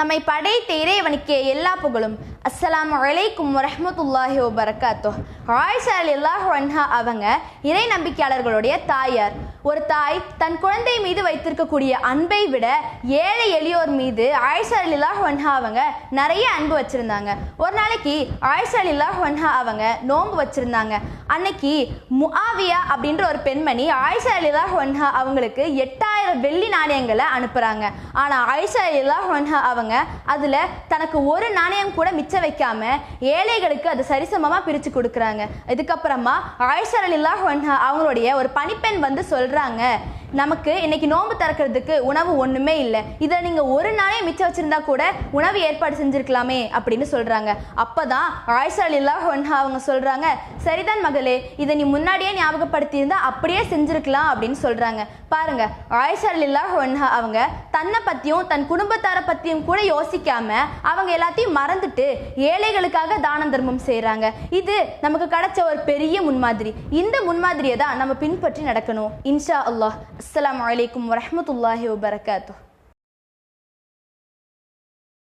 நம்மை படைத்த இறைவனுக்கே எல்லா புகழும். அஸ்லாம் வலைக்கும் வரமத்துல்லாஹி வபரகாத்தோ ஆயிஷா அல்லாஹ் அன்ஹா அவங்க இறை நம்பிக்கையாளர்களுடைய தாயார். ஒரு தாய் தன் குழந்தை மீது வைத்திருக்கக்கூடிய அன்பை விட ஏழை எளியோர் மீது ஆயிஷா அல்லாஹ் அன்ஹா அவங்க நிறைய அன்பு வச்சுருந்தாங்க. ஒரு நாளைக்கு ஆயிஷா அல்லாஹ் அன்ஹா அவங்க நோன்பு வச்சிருந்தாங்க. அன்னைக்கு முஆவியா அப்படின்ற ஒரு பெண்மணி ஆயிஷா அல்லாஹ் அன்ஹா அவங்களுக்கு எட்டாயிரம் வெள்ளி நாணயங்களை அனுப்புகிறாங்க ஆனால் ஆயிஷா அல்லாஹ் அன்ஹா அவங்க அதில் தனக்கு ஒரு நாணயம் கூட மிச்சம் வைக்காம ஏழைகளுக்கு அது சரிசமமாக பிரித்து கொடுக்குறாங்க. இதுக்கப்புறமா ஆயிஷா அலில்லா அவங்களுடைய ஒரு பணிப்பெண் வந்து சொல்கிறாங்க நமக்கு இன்னைக்கு நோன்பு திறக்கிறதுக்கு உணவு ஒன்றுமே இல்லை. இதை நீங்கள் ஒரு நாளே மிச்சம் வச்சிருந்தா கூட உணவு ஏற்பாடு செஞ்சுருக்கலாமே அப்படின்னு சொல்கிறாங்க அப்போ தான் ஆயிஷா அலில்லா அன்ஹா அவங்க சொல்கிறாங்க சரிதான் மகளே இதை நீ முன்னாடியே ஞாபகப்படுத்தியிருந்தா அப்படியே செஞ்சுருக்கலாம் அப்படின்னு சொல்கிறாங்க பாருங்க ஆயிஷா அலில்லா அவங்க தன்னை பற்றியும் தன் குடும்பத்தாரை பற்றியும் கூட யோசிக்காம அவங்க எல்லாத்தையும் மறந்துட்டு ஏழைகளுக்காக தான தர்மம் செய்கிறாங்க இது நமக்கு கிடைச்ச ஒரு பெரிய முன்மாதிரி. இந்த முன்மாதிரியை தான் நம்ம பின்பற்றி நடக்கணும். இன்ஷா அல்லாஹ். அஸ்லாம் வலைக்கம் வரமத்துல்லாஹி வபரகாத்தூ